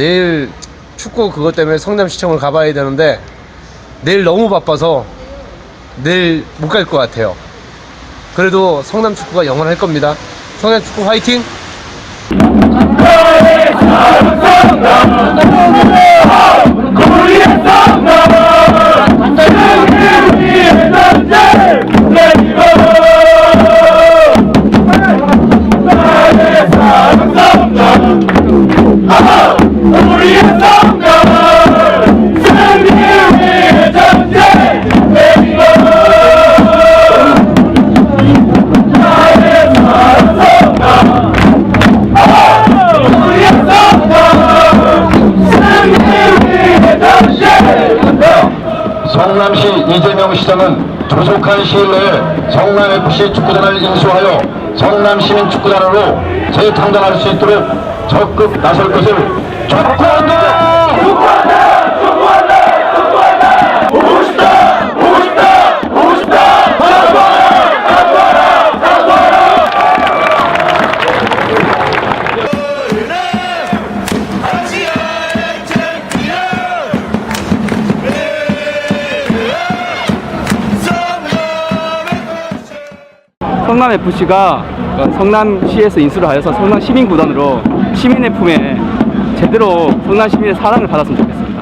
내일 축구 그것 때문에 성남시청을 가봐야 되는데 내일 너무 바빠서 내일 못 갈 것 같아요. 그래도 성남 축구가 영원할 겁니다. 성남 축구 화이팅! 성남시 이재명 시장은 조속한 시일 내에 성남FC 축구단을 인수하여 성남시민 축구단으로 재창단할 수 있도록 적극 나설 것을 촉구 성남 FC가 성남시에서 인수를 하여서 성남 시민구단으로 시민의 품에 제대로 성남 시민의 사랑을 받았으면 좋겠습니다.